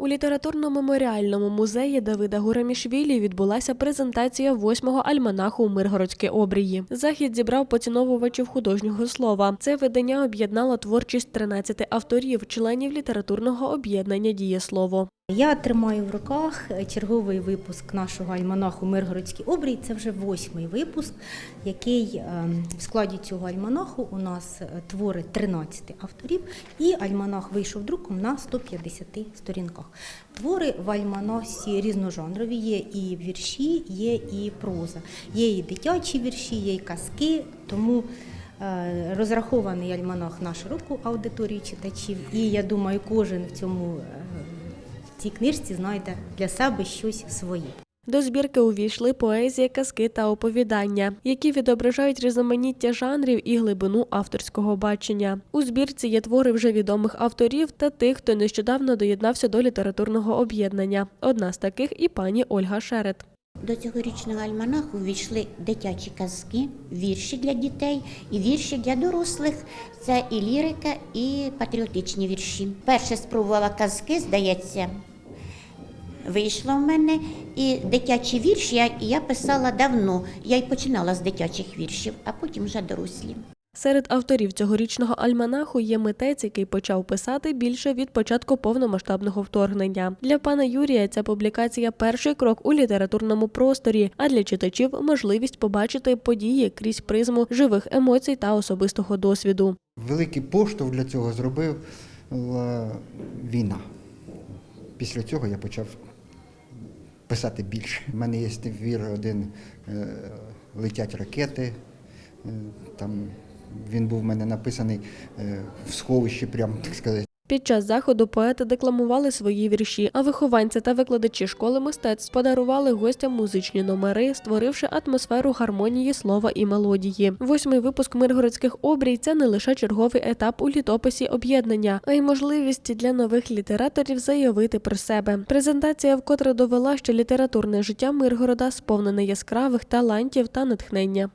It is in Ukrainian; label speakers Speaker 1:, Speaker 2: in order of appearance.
Speaker 1: У літературно-меморіальному музеї Давида Гурамішвілі відбулася презентація восьмого альманаху Миргородські обрії. Захід зібрав поціновувачів художнього слова. Це видання об'єднало творчість 13 авторів, членів літературного об'єднання Дієслово.
Speaker 2: Я тримаю в руках черговий випуск нашого альманаху Миргородський обрій. Це вже восьмий випуск, який е, в складі цього альманаху у нас е, твори 13 авторів, і альманах вийшов друком на 150 сторінках. Твори в альманасі різножанрові, є і вірші, є і проза, є і дитячі вірші, є і казки. Тому е, розрахований альманах на широку аудиторію читачів, і я думаю, кожен в цьому. Цій книжці знайде для себе щось своє.
Speaker 1: До збірки увійшли поезія, казки та оповідання, які відображають різноманіття жанрів і глибину авторського бачення. У збірці є твори вже відомих авторів та тих, хто нещодавно доєднався до літературного об'єднання. Одна з таких і пані Ольга Шерет.
Speaker 3: До цьогорічного альманаху ввійшли дитячі казки, вірші для дітей і вірші для дорослих. Це і лірика, і патріотичні вірші. Перше спробувала казки, здається, вийшло в мене. І дитячі вірші я, я писала давно. Я й починала з дитячих віршів, а потім вже дорослі.
Speaker 1: Серед авторів цьогорічного альманаху є митець, який почав писати більше від початку повномасштабного вторгнення. Для пана Юрія ця публікація перший крок у літературному просторі, а для читачів можливість побачити події крізь призму живих емоцій та особистого досвіду.
Speaker 4: Великий поштовх для цього зробила війна. Після цього я почав писати більше. У мене є твір один е, Летять ракети. Е, Там він був в мене написаний е, в сховищі, прямо так сказати.
Speaker 1: Під час заходу поети декламували свої вірші, а вихованці та викладачі школи мистецтв подарували гостям музичні номери, створивши атмосферу гармонії слова і мелодії. Восьмий випуск миргородських обрій це не лише черговий етап у літописі об'єднання, а й можливість для нових літераторів заявити про себе. Презентація вкотре довела, що літературне життя Миргорода сповнене яскравих талантів та натхнення.